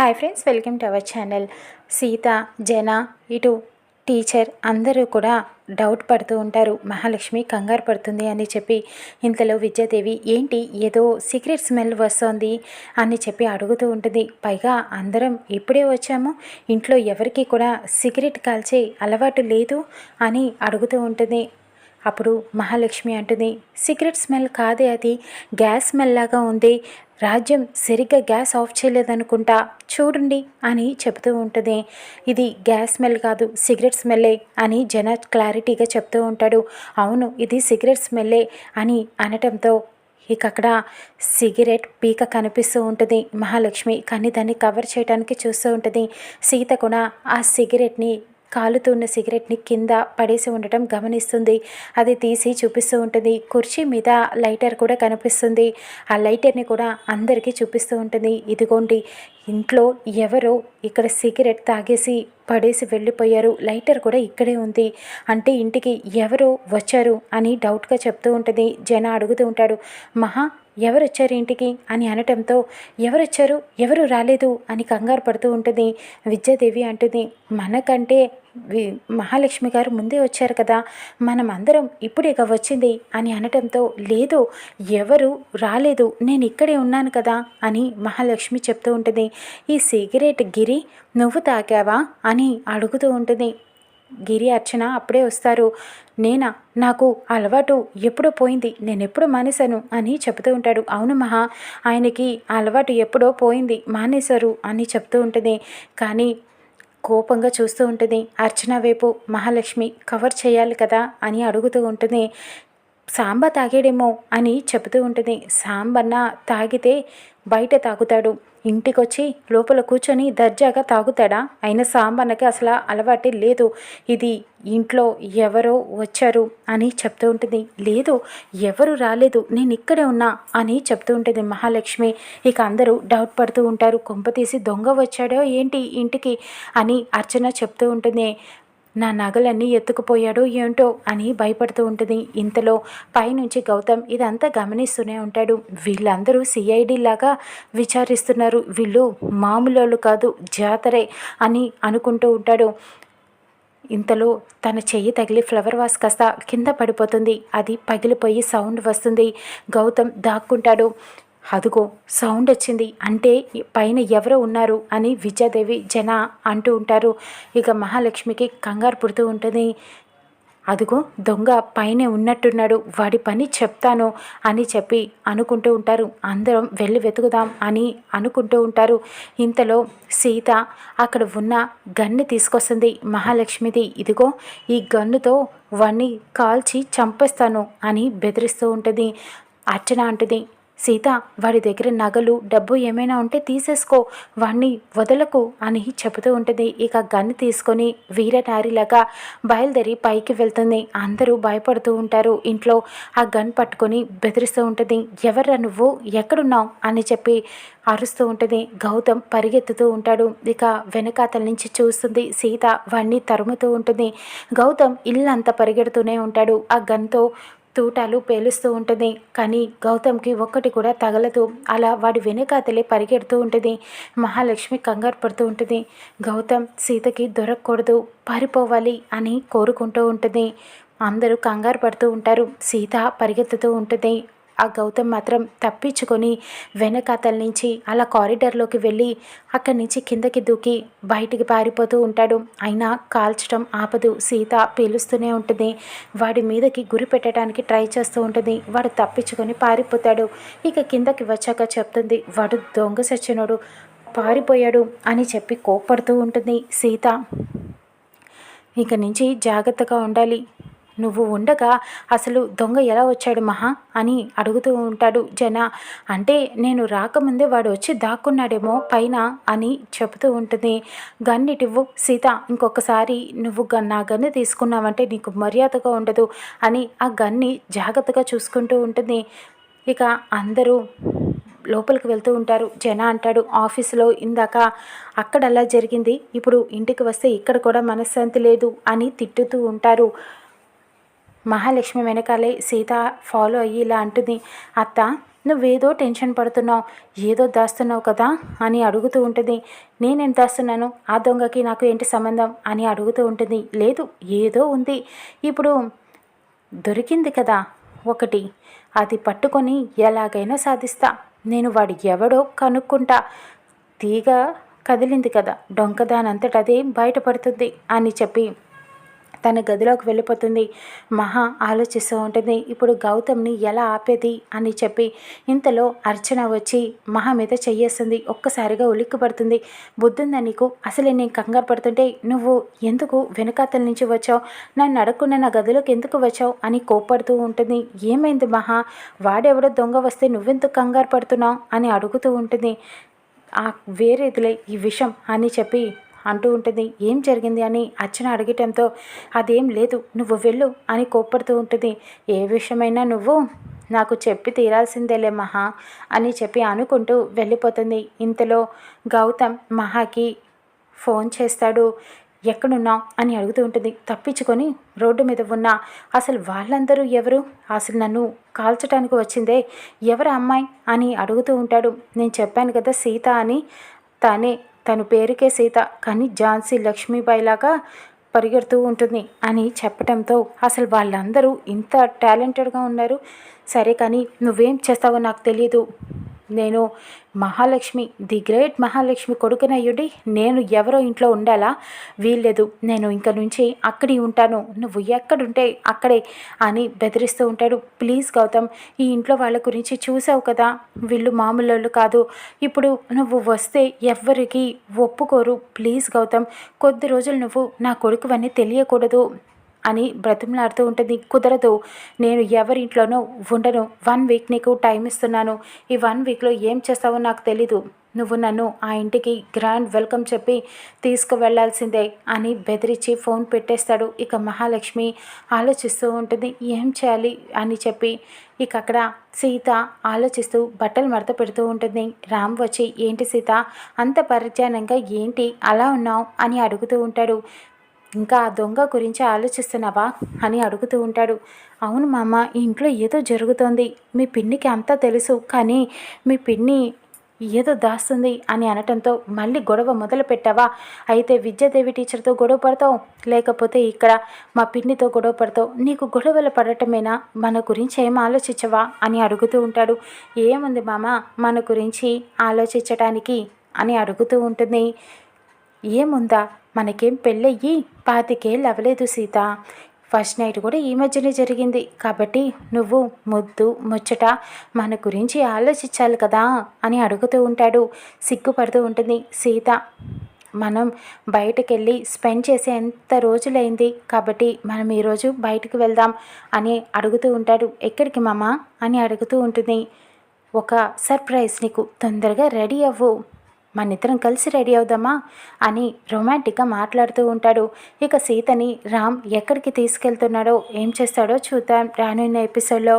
Hi friends welcome to our channel Sita జన ఇటు teacher అందరూ కూడా డౌట్ పడుతూ ఉంటారు. మహాలక్ష్మి కంగారు పడుతుంది అని చెప్పి ఇంతలో విద్యాదేవి ఏంటి? ఏదో సీక్రెట్ స్మెల్ వస్తోంది అని చెప్పి అడుగుతూ ఉంటుంది. పైగా అందరం ఇప్పుడే వచ్చాము. ఇంట్లో ఎవరికి కూడా సిగరెట్ కాల్చే అలవాటు లేదు అని అడుగుతూ ఉంటుంది. అప్పుడు మహాలక్ష్మి అంటుంది సిగరెట్ స్మెల్ కాదే అది. గ్యాస్ స్మెల్ లాగా ఉంది. రాజ్యం సరిగ్గా గ్యాస్ ఆఫ్ చేయలేదనుకుంటా. చూడండి అని చెబుతూ ఉంటుంది. ఇది గ్యాస్ స్మెల్ కాదు సిగరెట్ స్మెల్లే అని జన క్లారిటీగా చెప్తూ ఉంటాడు. అవును ఇది సిగరెట్ స్మెల్లే అని అనటంతో ఇక అక్కడ సిగరెట్ పీక కనిపిస్తూ ఉంటుంది. మహాలక్ష్మి కానీ దాన్ని కవర్ చేయడానికి చూస్తూ ఉంటుంది. సీత కూడా ఆ సిగరెట్ని కాలుతున్న సిగరెట్ని కింద పడేసి ఉండటం గమనిస్తుంది. అది తీసి చూపిస్తూ ఉంటుంది. కుర్చీ మీద లైటర్ కూడా కనిపిస్తుంది. ఆ లైటర్ని కూడా అందరికీ చూపిస్తూ ఉంటుంది. ఇదిగోండి ఇంట్లో ఎవరో ఇక్కడ సిగరెట్ తాగేసి పడేసి వెళ్ళిపోయారు. లైటర్ కూడా ఇక్కడే ఉంది. అంటే ఇంటికి ఎవరో వచ్చారు అని డౌట్గా చెప్తూ ఉంటుంది. జన అడుగుతూ ఉంటాడు. మహా ఎవరు వచ్చారు ఇంటికి అని అనటంతో ఎవరు వచ్చారు ఎవరు రాలేదు? అని కంగారు పడుతూ ఉంటుంది. విద్యాదేవి అంటుంది మనకంటే మహాలక్ష్మి గారు ముందే వచ్చారు కదా మనం అందరం ఇప్పుడేగా వచ్చింది అని అనటంతో లేదు ఎవరు రాలేదు నేను ఇక్కడే ఉన్నాను కదా అని మహాలక్ష్మి చెప్తూ ఉంటుంది. ఈ సిగరెట్ గిరి నువ్వు తాగావా? అని అడుగుతూ ఉంటుంది. గిరి అర్చన అప్పుడే వస్తారు. నేనా? నాకు అలవాటు ఎప్పుడో పోయింది? నేను ఎప్పుడు మానేశాను? అని చెబుతూ ఉంటాడు. అవును మహా ఆయనకి అలవాటు ఎప్పుడో పోయింది. మానేశారు అని చెప్తూ ఉంటుంది. కానీ కోపంగా చూస్తూ ఉంటుంది. అర్చన వైపు మహాలక్ష్మి కవర్ చేయాలి కదా? అని అడుగుతూ ఉంటుంది. సాంబ తాగాడేమో? అని చెబుతూ ఉంటుంది. సాంబన్న తాగితే బయట తాగుతాడు. ఇంటికొచ్చి లోపల కూర్చొని దర్జాగా తాగుతాడా? అయిన సాంబన్నకి అసలు అలవాటే లేదు. ఇది ఇంట్లో ఎవరో వచ్చారు అని చెప్తూ ఉంటుంది. లేదు ఎవరు రాలేదు. నేను ఇక్కడే ఉన్నా అని చెప్తూ ఉంటుంది మహాలక్ష్మి. ఇక అందరూ డౌట్ పడుతూ ఉంటారు. కొంపతీసి దొంగ వచ్చాడో ఏంటి ఇంటికి అని అర్చన చెప్తూ ఉంటుంది. నా నగలన్నీ ఎత్తుకుపోయాడు ఏంటో అని భయపడుతూ ఉంటుంది. ఇంతలో పైనుంచి గౌతమ్ ఇదంతా గమనిస్తూనే ఉంటాడు. వీళ్ళందరూ సిఐడి లాగా విచారిస్తున్నారు. వీళ్ళు మామూలు కాదు జాతరే అని అనుకుంటూ ఉంటాడు. ఇంతలో తన చెయ్యి తగిలి ఫ్లవర్ వాస్ కాస్త కింద పడిపోతుంది. అది పగిలిపోయి సౌండ్ వస్తుంది. గౌతమ్ దాక్కుంటాడు. అదుగో సౌండ్ వచ్చింది. అంటే పైన ఎవరు ఉన్నారు అని విద్యాదేవి జన అంటూ ఉంటారు. ఇక మహాలక్ష్మికి కంగారు పుడుతూ ఉంటుంది. అదిగో దొంగ పైనే ఉన్నట్టున్నాడు. వాడి పని చెప్తాను అని చెప్పి అనుకుంటూ ఉంటారు. అందరం వెళ్ళి వెతుకుదాం అని అనుకుంటూ ఉంటారు. ఇంతలో సీత అక్కడ ఉన్న గన్ను తీసుకొస్తుంది మహాలక్ష్మిది. ఇదిగో ఈ గన్నుతో వాణ్ణి కాల్చి చంపేస్తాను అని బెదిరిస్తూ ఉంటుంది. అర్చన అంటుంది. సీత వాడి దగ్గర నగలు డబ్బు ఏమైనా ఉంటే తీసేసుకో. వాణ్ణి వదలకు అని చెబుతూ ఉంటుంది. ఇక గన్ను తీసుకొని వీరనారిలాగా బయలుదేరి పైకి వెళ్తుంది. అందరూ భయపడుతూ ఉంటారు. ఇంట్లో ఆ గన్ పట్టుకొని బెదిరిస్తూ ఉంటుంది. ఎవర్రా నువ్వు? ఎక్కడున్నావు? అని చెప్పి అరుస్తూ ఉంటుంది. గౌతమ్ పరిగెత్తుతూ ఉంటాడు. ఇక వెనకాతల నుంచి చూస్తుంది సీత వాణ్ణి తరుముతూ ఉంటుంది. గౌతమ్ ఇల్లంతా పరిగెడుతూనే ఉంటాడు. ఆ గన్తో తూటాలు పేలుస్తూ ఉంటుంది. కానీ గౌతమ్కి ఒక్కటి కూడా తగలదు. అలా వాడి వెనుకాతలే పరిగెడుతూ ఉంటుంది. మహాలక్ష్మి కంగారు పడుతూ ఉంటుంది. గౌతమ్ సీతకి దొరకకూడదు పారిపోవాలి అని కోరుకుంటూ ఉంటుంది. అందరూ కంగారు పడుతూ ఉంటారు. సీత పరిగెత్తుతూ ఉంటుంది. ఆ గౌతమ్ మాత్రం తప్పించుకొని వెనకాతల నుంచి అలా కారిడార్లోకి వెళ్ళి అక్కడి నుంచి కిందకి దూకి బయటికి పారిపోతూ ఉంటాడు. అయినా కాల్చడం ఆపదు. సీత పీలుస్తూనే ఉంటుంది. వాడి మీదకి గురి పెట్టడానికి ట్రై చేస్తూ ఉంటుంది. వాడు తప్పించుకొని పారిపోతాడు. ఇక కిందకి వచ్చాక చెప్తుంది వాడు దొంగ సచ్చినోడు. పారిపోయాడు అని చెప్పి కోప్పడుతూ ఉంటుంది సీత. ఇక నుంచి జాగ్రత్తగా ఉండాలి. నువ్వు ఉండగా అసలు దొంగ ఎలా వచ్చాడు మహా? అని అడుగుతూ ఉంటాడు జన. అంటే నేను రాకముందే వాడు వచ్చి దాక్కున్నాడేమో పైన అని చెబుతూ ఉంటుంది. గన్నిటివ్వు సీత ఇంకొకసారి నువ్వు నా గన్ను తీసుకున్నావంటే నీకు మర్యాదగా ఉండదు అని ఆ గన్ని జాగ్రత్తగా చూసుకుంటూ ఉంటుంది. ఇక అందరూ లోపలికి వెళ్తూ ఉంటారు. జన అంటాడు ఆఫీసులో ఇందాక అక్కడ అలా జరిగింది. ఇప్పుడు ఇంటికి వస్తే ఇక్కడ కూడా మనశ్శాంతి లేదు అని తిట్టుతూ ఉంటారు. మహాలక్ష్మి వెనకాలే సీత ఫాలో అయ్యి ఇలా అంటుంది అత్త నువ్వేదో టెన్షన్ పడుతున్నావు ఏదో దాస్తున్నావు కదా? అని అడుగుతూ ఉంటుంది. నేనేం దాస్తున్నాను? ఆ దొంగకి నాకు ఏంటి సంబంధం? అని అడుగుతూ ఉంటుంది. లేదు ఏదో ఉంది. ఇప్పుడు దొరికింది కదా ఒకటి అది పట్టుకొని ఎలాగైనా సాధిస్తా. నేను వాడు ఎవడో కనుక్కుంటా. తీగ కదిలింది కదా డొంకదానంతటదే బయటపడుతుంది అని చెప్పి తన గదిలోకి వెళ్ళిపోతుంది. మహా ఆలోచిస్తూ ఉంటుంది ఇప్పుడు గౌతమ్ని ఎలా ఆపేది? అని చెప్పి. ఇంతలో అర్చన వచ్చి మహా మీద చెయ్యేస్తుంది ఒక్కసారిగా ఉలిక్కి పడుతుంది. బుద్ధుందా నీకు? అసలే నేను కంగారు పడుతుంటే నువ్వు ఎందుకు వెనకాతల నుంచి వచ్చావు? నన్ను అడగకుండా నా గదిలోకి ఎందుకు వచ్చావు? అని కోపడుతూ ఉంటుంది. ఏమైంది మహా? వాడెవడో దొంగ వస్తే నువ్వెందుకు కంగారు పడుతున్నావు? అని అడుగుతూ ఉంటుంది. ఆ వేరేదిలే ఈ విషం అని చెప్పి అంటూ ఉంటుంది. ఏం జరిగింది? అని అర్చన అడగటంతో అదేం లేదు నువ్వు వెళ్ళు అని కోప్పడుతూ ఉంటుంది. ఏ విషయమైనా నువ్వు నాకు చెప్పి తీరాల్సిందేలే మహా అని చెప్పి అనుకుంటూ వెళ్ళిపోతుంది. ఇంతలో గౌతమ్ మహాకి ఫోన్ చేస్తాడు. ఎక్కడున్నావు? అని అడుగుతూ ఉంటుంది. తప్పించుకొని రోడ్డు మీద ఉన్న. అసలు వాళ్ళందరూ ఎవరు? అసలు నన్ను కాల్చడానికి వచ్చిందే ఎవరు అమ్మాయి? అని అడుగుతూ ఉంటాడు. నేను చెప్పాను కదా సీత అని తానే తన పేరుకే సీత కానీ ఝాన్సీ లక్ష్మీబాయిలాగా పరిగెడుతూ ఉంటుంది అని చెప్పడంతో అసలు వాళ్ళందరూ ఇంత టాలెంటెడ్గా ఉన్నారు. సరే కానీ నువ్వేం చేస్తావో నాకు తెలియదు నేను మహాలక్ష్మి ది గ్రేట్ మహాలక్ష్మి కొడుకునయ్యుడి నేను ఎవరో ఇంట్లో ఉండాలా వీల్లేదు. నేను ఇంక నుంచి అక్కడి ఉంటాను. నువ్వు ఎక్కడుంటే అక్కడే అని బెదిరిస్తూ ఉంటాడు. ప్లీజ్ గౌతమ్ ఈ ఇంట్లో వాళ్ళ గురించి చూసావు కదా. వీళ్ళు మామూలు కాదు. ఇప్పుడు నువ్వు వస్తే ఎవ్వరికి ఒప్పుకోరు. ప్లీజ్ గౌతమ్ కొద్ది రోజులు నువ్వు నా కొడుకువన్నీ తెలియకూడదు. అని బ్రతిమలాడుతూ ఉంటుంది. కుదరదు. నేను ఎవరింట్లోనూ ఉండను. వన్ వీక్ నీకు టైం ఇస్తున్నాను. ఈ వన్ వీక్లో ఏం చేస్తావో నాకు తెలీదు. నువ్వు నన్ను ఆ ఇంటికి గ్రాండ్ వెల్కమ్ చెప్పి తీసుకువెళ్ళాల్సిందే అని బెదిరించి ఫోన్ పెట్టేస్తాడు. ఇక మహాలక్ష్మి ఆలోచిస్తూ ఉంటుంది. ఏం చేయాలి అని చెప్పి ఇక అక్కడ సీత ఆలోచిస్తూ బట్టలు మడత పెడుతూ ఉంటుంది. రామ్ వచ్చి ఏంటి సీత? అంత పరిజ్ఞానంగా ఏంటి? అలా ఉన్నావు? అని అడుగుతూ ఉంటాడు. ఇంకా ఆ దొంగ గురించి ఆలోచిస్తున్నావా అని అడుగుతూ ఉంటాడు. అవును మామ ఈ ఇంట్లో ఏదో జరుగుతోంది. మీ పిన్నికి అంతా తెలుసు కానీ మీ పిన్ని ఏదో దాస్తుంది అని అనటంతో మళ్ళీ గొడవ మొదలు పెట్టావా? అయితే విద్యాదేవి టీచర్తో గొడవ పడతావు? లేకపోతే ఇక్కడ మా పిన్నితో గొడవ పడతావు? నీకు గొడవలు పడటమేనా? మన గురించి ఏం ఆలోచించవా? అని అడుగుతూ ఉంటాడు. ఏముంది మామ మన గురించి ఆలోచించటానికి? అని అడుగుతూ ఉంటుంది. ఏముందా? మనకేం పెళ్ళయ్యి? పాతికేళ్ళు అవ్వలేదు సీత. ఫస్ట్ నైట్ కూడా ఈ మధ్యనే జరిగింది. కాబట్టి నువ్వు ముద్దు ముచ్చట మన గురించి ఆలోచించాలి కదా అని అడుగుతూ ఉంటాడు. సిగ్గుపడుతూ ఉంటుంది సీత. మనం బయటకెళ్ళి స్పెండ్ చేసే ఎంత రోజులైంది? కాబట్టి మనం ఈరోజు బయటకు వెళ్దాం అని అడుగుతూ ఉంటాడు. ఎక్కడికి మామ? అని అడుగుతూ ఉంటుంది. ఒక సర్ప్రైజ్ నీకు. తొందరగా రెడీ అవ్వు. మనిద్దరం కలిసి రెడీ అవుదామా? అని రొమాంటిక్గా మాట్లాడుతూ ఉంటాడు. ఇక సీతని రామ్ ఎక్కడికి తీసుకెళ్తున్నాడో ఏం చేస్తాడో చూద్దాం రానున్న ఎపిసోడ్లో.